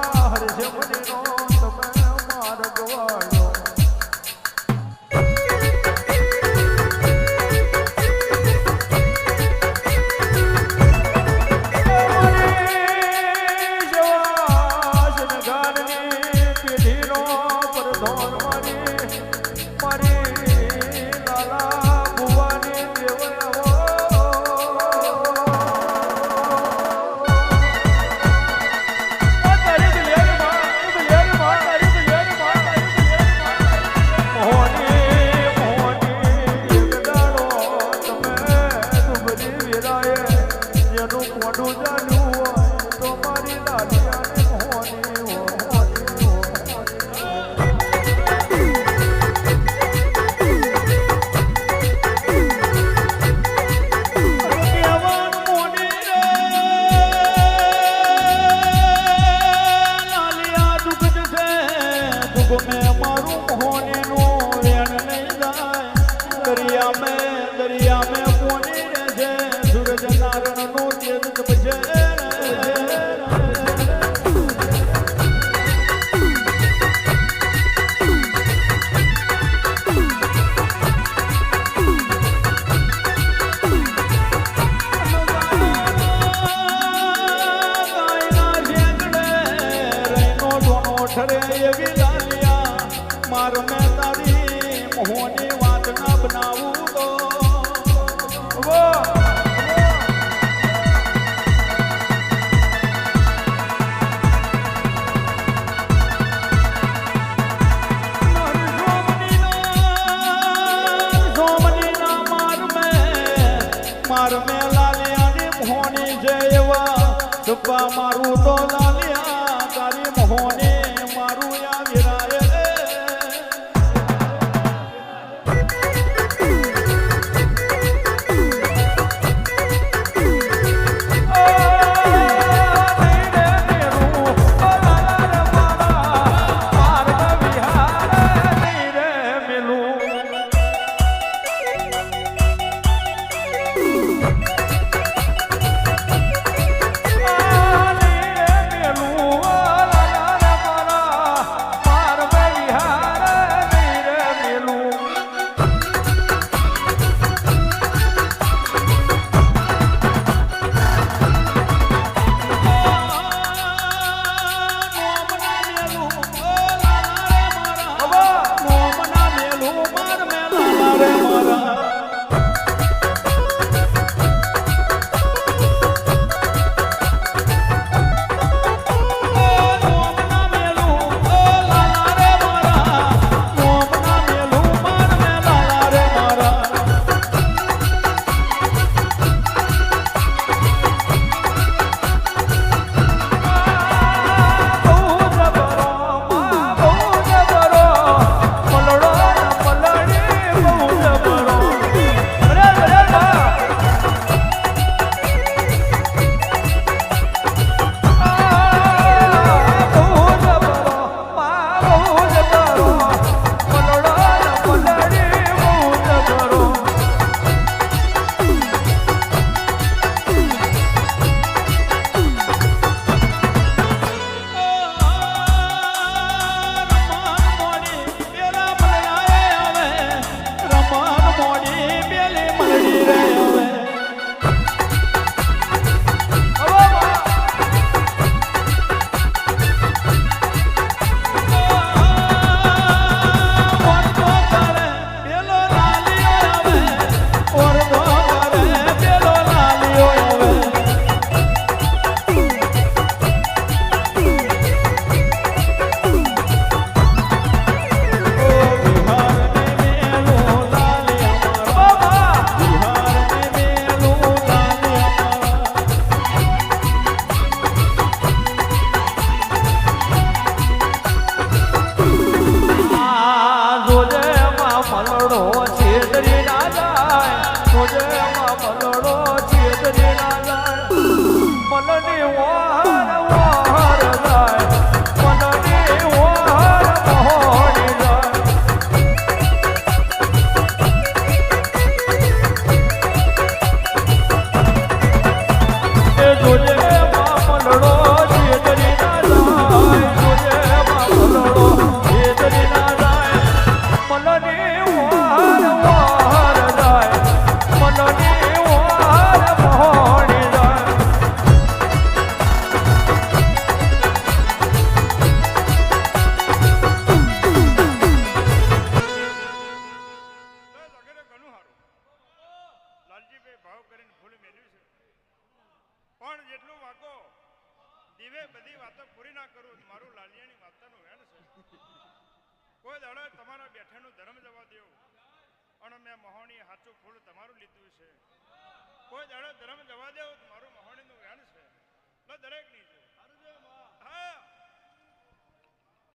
મોઢું જાણ્યું 主家。માર મેં તારી મોહની વાત ના બનાવું તો. માર મેં લાલિયાની look મનની પણ જેટલું વાંકો દીવે બધી વાતો પૂરી ના કરું, મારું લાલિયાની માતાનું વેણ છે. કોઈ દાડો તમારા બેઠાનું ધર્મ જવા દેવું. અને મેં મહોણી સાચું ફૂલ તમારું લીધું છે. કોઈ દાડો ધર્મ જવા દેવું મારું મહોણીનું વેણ છે. એટલે દરેકની છે.